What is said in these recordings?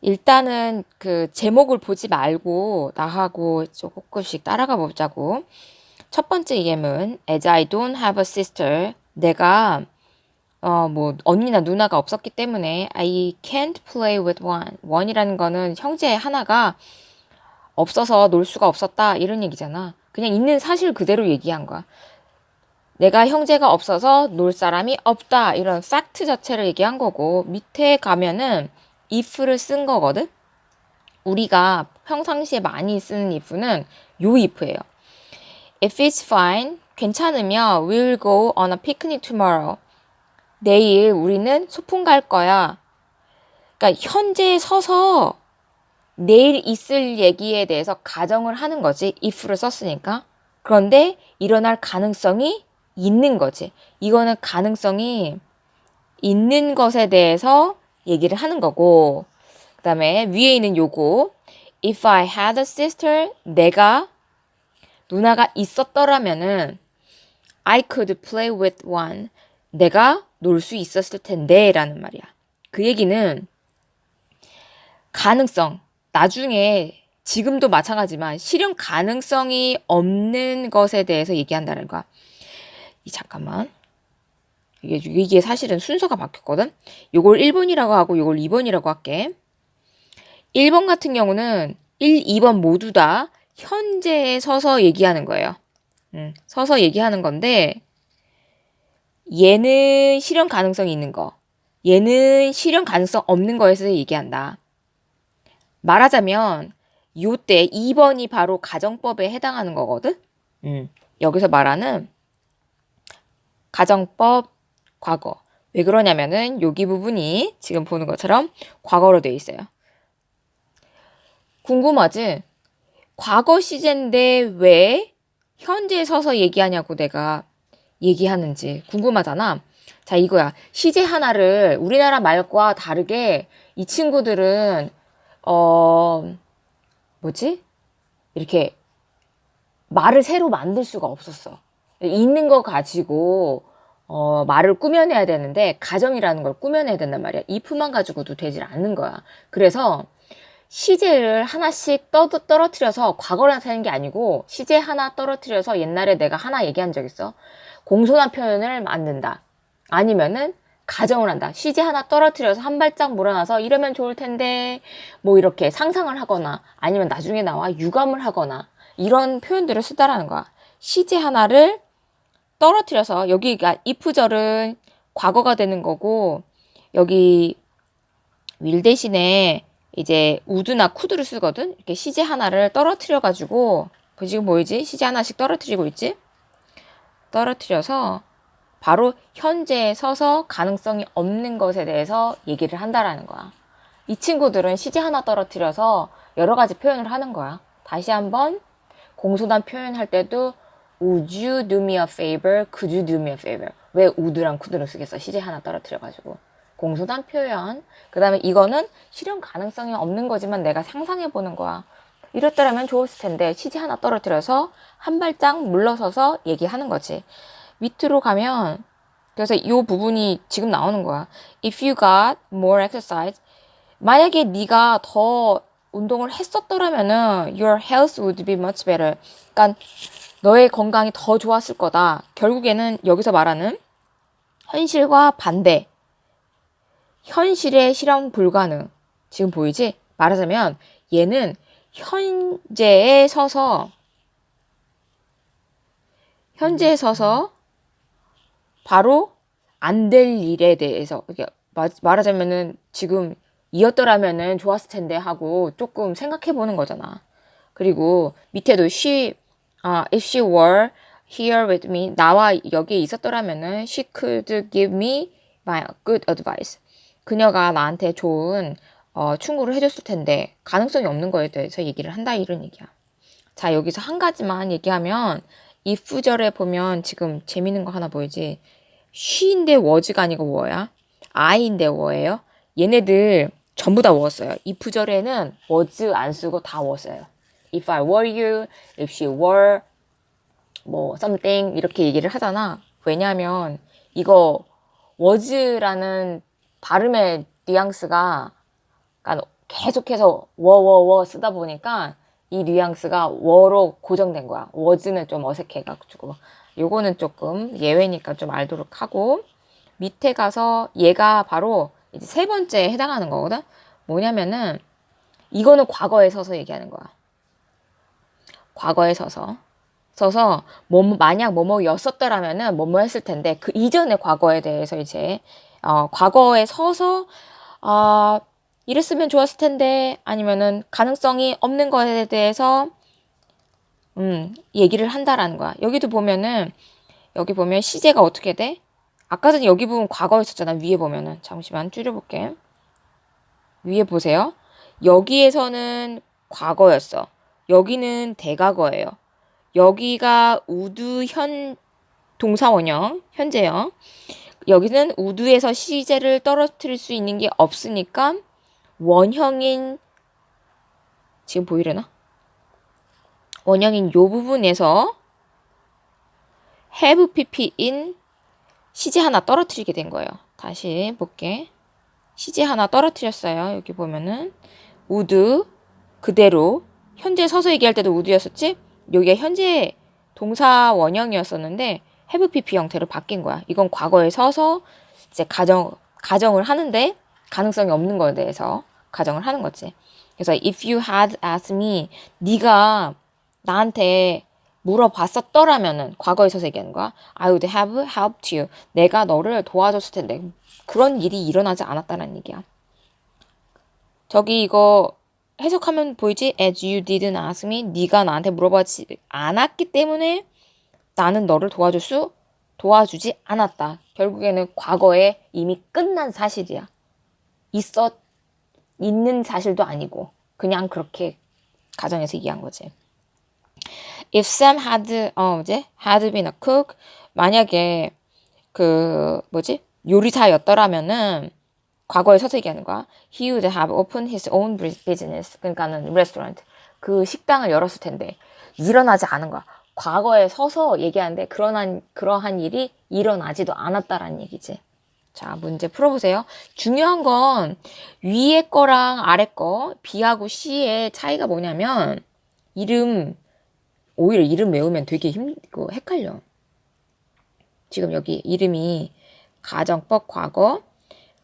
일단은 그 제목을 보지 말고 나하고 조금씩 따라가 보자고. 첫 번째 예문 As I don't have a sister. 내가 어 뭐 언니나 누나가 없었기 때문에 I can't play with one. one이라는 거는 형제 하나가 없어서 놀 수가 없었다 이런 얘기잖아. 그냥 있는 사실 그대로 얘기한 거야. 내가 형제가 없어서 놀 사람이 없다 이런 팩트 자체를 얘기한 거고 밑에 가면은 if를 쓴 거거든. 우리가 평상시에 많이 쓰는 if는 요 if예요. If it's fine, 괜찮으면 we'll go on a picnic tomorrow. 내일 우리는 소풍 갈 거야. 그러니까 현재 서서 내일 있을 얘기에 대해서 가정을 하는 거지. if를 썼으니까. 그런데 일어날 가능성이 있는 거지. 이거는 가능성이 있는 것에 대해서 얘기를 하는 거고. 그 다음에 위에 있는 요거. If I had a sister, 내가 누나가 있었더라면은 I could play with one. 내가 놀 수 있었을 텐데 라는 말이야. 그 얘기는 가능성, 나중에 지금도 마찬가지지만 실현 가능성이 없는 것에 대해서 얘기한다는 거야. 이 잠깐만. 이게 이게 사실은 순서가 바뀌었거든. 요걸 1번이라고 하고 요걸 2번이라고 할게. 1번 같은 경우는 1, 2번 모두 다 현재에 서서 얘기하는 거예요. 음, 서서 얘기하는 건데 얘는 실현 가능성이 있는 거. 얘는 실현 가능성 없는 거에서 얘기한다. 말하자면 요때 2번이 바로 가정법에 해당하는 거거든. 음, 여기서 말하는 가정법 과거. 왜 그러냐면은 여기 부분이 지금 보는 것처럼 과거로 돼 있어요. 궁금하지? 과거 시제인데 왜 현재에 서서 얘기하냐고 내가 얘기하는지 궁금하잖아. 자, 이거야. 시제 하나를 우리나라 말과 다르게 이 친구들은 어 뭐지? 이렇게 말을 새로 만들 수가 없었어. 있는 거 가지고 어, 말을 꾸며내야 되는데 가정이라는 걸 꾸며내야 된단 말이야. if만 가지고도 되질 않는 거야. 그래서 시제를 하나씩 떠, 떨어뜨려서 과거를 나타내는 게 아니고 시제 하나 떨어뜨려서 옛날에 내가 하나 얘기한 적 있어. 공손한 표현을 만든다. 아니면은 가정을 한다. 시제 하나 떨어뜨려서 한 발짝 몰아놔서 이러면 좋을 텐데 뭐 이렇게 상상을 하거나 아니면 나중에 나와 유감을 하거나 이런 표현들을 쓰다라는 거야. 시제 하나를 떨어뜨려서 여기가 if절은 과거가 되는 거고 여기 윌 대신에 이제 우드나 쿠드를 쓰거든. 이렇게 시제 하나를 떨어뜨려 가지고 지금 보이지? 시제 하나씩 떨어뜨리고 있지? 떨어뜨려서 바로 현재에 서서 가능성이 없는 것에 대해서 얘기를 한다라는 거야. 이 친구들은 시제 하나 떨어뜨려서 여러 가지 표현을 하는 거야. 다시 한번 공손한 표현할 때도 Would you do me a favor? Could you do me a favor? 왜 would랑 could를 쓰겠어? 시제 하나 떨어뜨려가지고. 공손한 표현. 그 다음에 이거는 실현 가능성이 없는 거지만 내가 상상해보는 거야. 이랬더라면 좋았을 텐데 시제 하나 떨어뜨려서 한 발짝 물러서서 얘기하는 거지. 밑으로 가면 그래서 이 부분이 지금 나오는 거야. If you got more exercise, 만약에 네가 더 운동을 했었더라면은 your health would be much better. 그러니까 너의 건강이 더 좋았을 거다. 결국에는 여기서 말하는 현실과 반대. 현실의 실현 불가능. 지금 보이지? 말하자면 얘는 현재에 서서 현재에 서서 바로 안 될 일에 대해서 말하자면은 지금 이었더라면은 좋았을 텐데 하고 조금 생각해 보는 거잖아. 그리고 밑에도 she 아, if she were here with me, 나와 여기에 있었더라면은 she could give me my good advice. 그녀가 나한테 좋은 어, 충고를 해줬을 텐데 가능성이 없는 거에 대해서 얘기를 한다 이런 얘기야. 자 여기서 한 가지만 얘기하면 if절에 보면 지금 재밌는 거 하나 보이지? she인데 was가 아니고 뭐야? I인데 뭐예요? 얘네들 전부 다 was어요. if절에는 was 안 쓰고 다 was어요. If I were you, if she were 뭐 something 이렇게 얘기를 하잖아. 왜냐하면 이거 was라는 발음의 뉘앙스가 계속해서 워워워 쓰다 보니까 이 뉘앙스가 워로 고정된 거야. 워즈는 좀 어색해가지고. 요거는 조금 예외니까 좀 알도록 하고 밑에 가서 얘가 바로 이제 세 번째에 해당하는 거거든. 뭐냐면은 이거는 과거에 서서 얘기하는 거야. 과거에 서서. 서서 뭐 만약 뭐뭐였었더라면은 뭐뭐 했을 텐데 그 이전의 과거에 대해서 이제 어 과거에 서서 아 이랬으면 좋았을 텐데 아니면은 가능성이 없는 것에 대해서 음 얘기를 한다라는 거야. 여기도 보면은 여기 보면 시제가 어떻게 돼? 아까 전에 여기 보면 과거에 있었잖아. 위에 보면은 잠시만 줄여볼게. 위에 보세요. 여기에서는 과거였어. 여기는 대과거예요. 여기가 우드 현 동사 원형 현재형. 여기는 우드에서 시제를 떨어뜨릴 수 있는 게 없으니까 원형인 지금 보이려나? 원형인 요 부분에서 have pp인 시제 하나 떨어뜨리게 된 거예요. 다시 볼게. 시제 하나 떨어뜨렸어요. 여기 보면은 우드 그대로 현재 서서 얘기할 때도 우드였었지? 여기가 현재 동사 원형이었었는데 have pp 형태로 바뀐 거야. 이건 과거에 서서 이제 가정 가정을 하는데 가능성이 없는 거에 대해서 가정을 하는 거지. 그래서 if you had asked me 네가 나한테 물어봤었더라면은 과거에 서서 얘기하는 거야. I would have helped you. 내가 너를 도와줬을 텐데 그런 일이 일어나지 않았다는 얘기야. 저기 이거 해석하면 보이지? As you didn't ask me. 네가 나한테 물어보지 않았기 때문에 나는 너를 도와줄 수 도와주지 않았다. 결국에는 과거에 이미 끝난 사실이야. 있었 있는 사실도 아니고 그냥 그렇게 가정에서 얘기한 거지. If Sam had 어 뭐지? had been a cook 만약에 그 뭐지? 요리사였더라면은 과거에 서서 얘기하는 거야. He would have opened his own business. 그러니까는 restaurant. 그 식당을 열었을 텐데 일어나지 않은 거야. 과거에 서서 얘기하는데 그러한 그러한 일이 일어나지도 않았다라는 얘기지. 자, 문제 풀어보세요. 중요한 건 위에 거랑 아래 거, B하고 C의 차이가 뭐냐면 이름 오히려 이름 외우면 되게 힘, 그 헷갈려. 지금 여기 이름이 가정법 과거,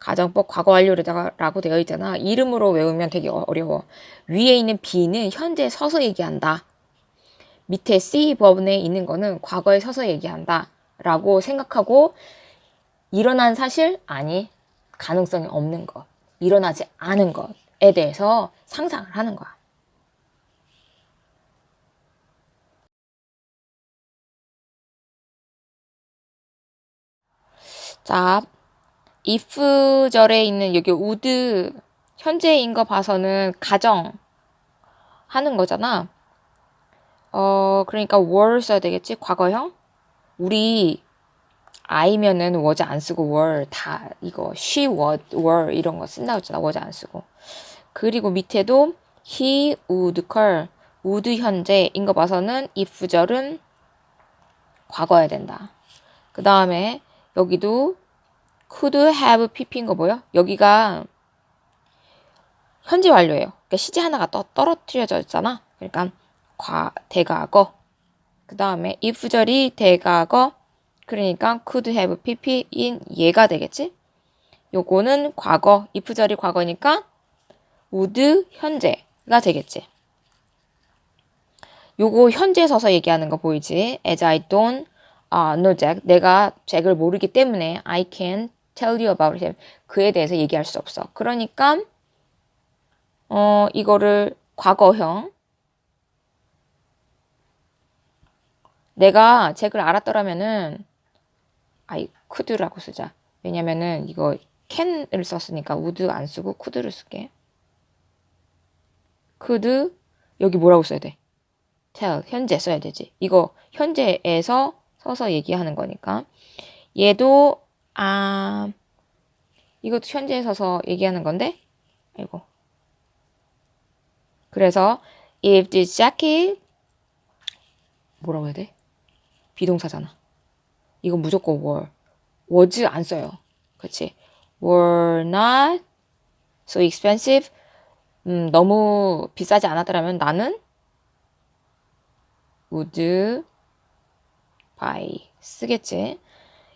가정법 과거 완료라고 되어 있잖아. 이름으로 외우면 되게 어려워. 위에 있는 B는 현재 서서 얘기한다. 밑에 C 부분에 있는 거는 과거에 서서 얘기한다. 라고 생각하고 일어난 사실 아니 가능성이 없는 것 일어나지 않은 것에 대해서 상상을 하는 거야. 자, if절에 있는 여기 would 현재인 거 봐서는 가정 하는 거잖아. 어, 그러니까 were 써야 되겠지? 과거형? 우리 I면은 was 안 쓰고 were 다 이거 she was were 이런 거 쓴다고 했잖아. was 안 쓰고. 그리고 밑에도 he would call would 현재인 거 봐서는 if절은 과거야 된다. 그 다음에 여기도 could have pp인 거 보여? 여기가 현재 완료예요. 그러니까 시제 하나가 떠, 떨어뜨려져 있잖아. 그러니까 과 대과거. 그 다음에 if절이 대과거. 그러니까 could have pp인 얘가 되겠지? 요거는 과거, if절이 과거니까 would 현재가 되겠지. 요거 현재 서서 얘기하는 거 보이지? As I don't uh, know Jack. 내가 잭을 모르기 때문에 I can tell you about him. 그에 대해서 얘기할 수 없어. 그러니까 어 이거를 과거형 내가 잭을 알았더라면은 I could라고 쓰자. 왜냐면은 이거 can을 썼으니까 would 안 쓰고 could를 쓸게. could 여기 뭐라고 써야 돼? tell 현재 써야 되지. 이거 현재에서 서서 얘기하는 거니까. 얘도 아 이것도 현재에 서서 얘기하는 건데. 아이고. 그래서 if the jacket 뭐라고 해야 돼? 비동사잖아. 이건 무조건 were. was 안 써요. 그치? were not so expensive. 음, 너무 비싸지 않았더라면 나는 would buy 쓰겠지.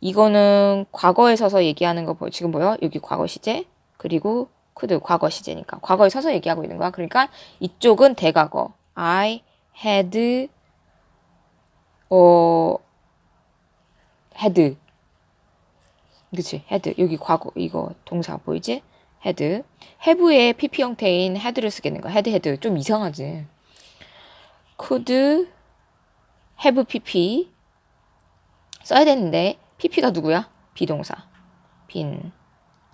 이거는 과거에 서서 얘기하는 거 보여. 지금 뭐요? 여기 과거 시제 그리고 could 과거 시제니까 과거에 서서 얘기하고 있는 거야. 그러니까 이쪽은 대과거. I had 어 had 그치 had 여기 과거 이거 동사 보이지? had have의 pp 형태인 had를 쓰겠는 거야. had had 좀 이상하지. could have pp 써야 되는데 pp가 누구야? 비동사. been.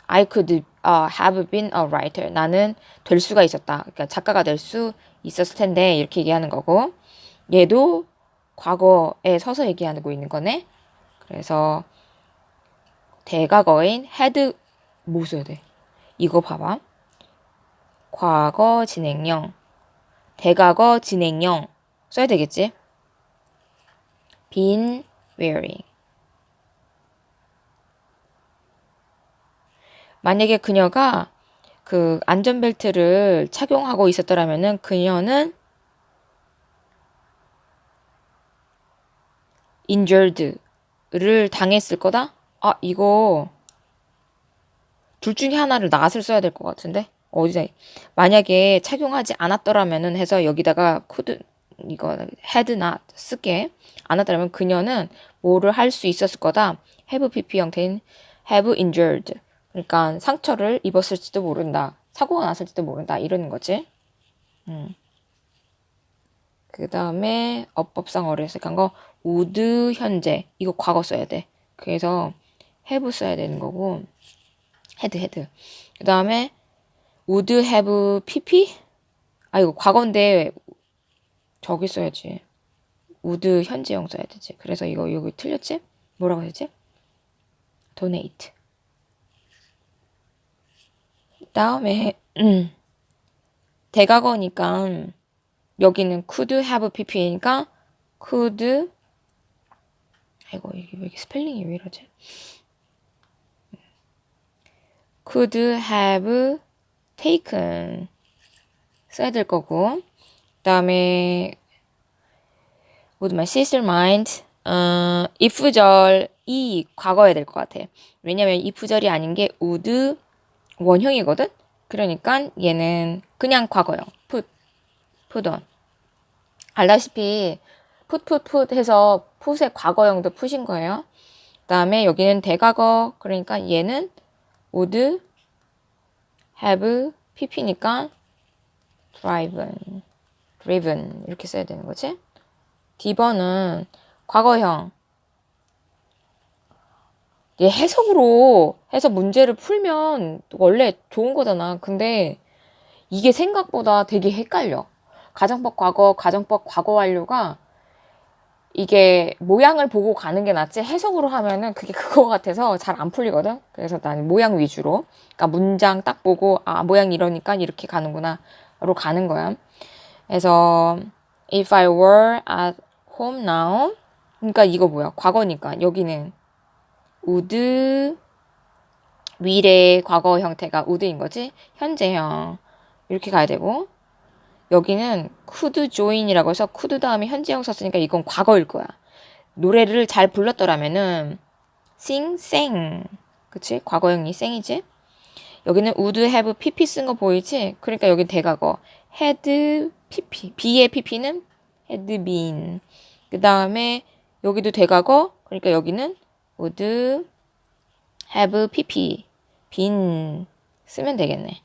I could uh, have been a writer. 나는 될 수가 있었다. 그러니까 작가가 될 수 있었을 텐데 이렇게 얘기하는 거고 얘도 과거에 서서 얘기하고 있는 거네. 그래서 대과거인 had 뭐 써야 돼? 이거 봐봐. 과거 진행형, 대과거 진행형 써야 되겠지? been wearing. 만약에 그녀가 그 안전벨트를 착용하고 있었더라면은 그녀는 injured를 당했을 거다? 아, 이거 둘 중에 하나를 낫을 써야 될 것 같은데? 어디다 만약에 착용하지 않았더라면은 해서 여기다가 could 이거 had not 쓸게 않았더라면 그녀는 뭐를 할 수 있었을 거다. have pp 형태인 have injured. 그러니까 상처를 입었을지도 모른다. 사고가 났을지도 모른다. 이러는 거지. 음. 그 다음에 어법상 어려색한 거 would 현재 이거 과거 써야 돼. 그래서 have 써야 되는 거고 had had. 그 다음에 would have pp? 아 이거 과거인데 저기 써야지. would 현재형 써야 되지. 그래서 이거 여기 틀렸지? 뭐라고 해야지? donate. 다음에 음, 대과거니까 여기는 could have pp니까 could 아이고 이게 왜 이렇게 스펠링이 왜 이러지? could have taken 써야 될 거고 그다음에 would my sister mind 어, if절 이 과거야 될것 같아. 왜냐면 if절이 아닌 게 would 원형이거든. 그러니까 얘는 그냥 과거형. put, put on. 알다시피 put, put, put 해서 put의 과거형도 푸신 거예요. 그 다음에 여기는 대과거. 그러니까 얘는 would have pp니까 driven, driven 이렇게 써야 되는 거지. D번은 과거형. 얘 해석으로 해서 문제를 풀면 원래 좋은 거잖아. 근데 이게 생각보다 되게 헷갈려. 가정법 과거, 가정법 과거 완료가 이게 모양을 보고 가는 게 낫지 해석으로 하면은 그게 그거 같아서 잘 안 풀리거든. 그래서 나는 모양 위주로. 그러니까 문장 딱 보고 아 모양 이러니까 이렇게 가는구나로 가는 거야. 그래서 if I were at home now 그러니까 이거 뭐야? 과거니까 여기는 would 미래 과거 형태가 would인 거지. 현재형 이렇게 가야 되고 여기는 could join이라고 해서 could 다음에 현재형 썼으니까 이건 과거일 거야. 노래를 잘 불렀더라면은 sing, sang. 그치? 과거형이 생이지? 여기는 would have pp 쓴 거 보이지? 그러니까 여기 대과거. had pp. b의 pp는 had been. 그 다음에 여기도 대과거. 그러니까 여기는 would have pp. been 쓰면 되겠네.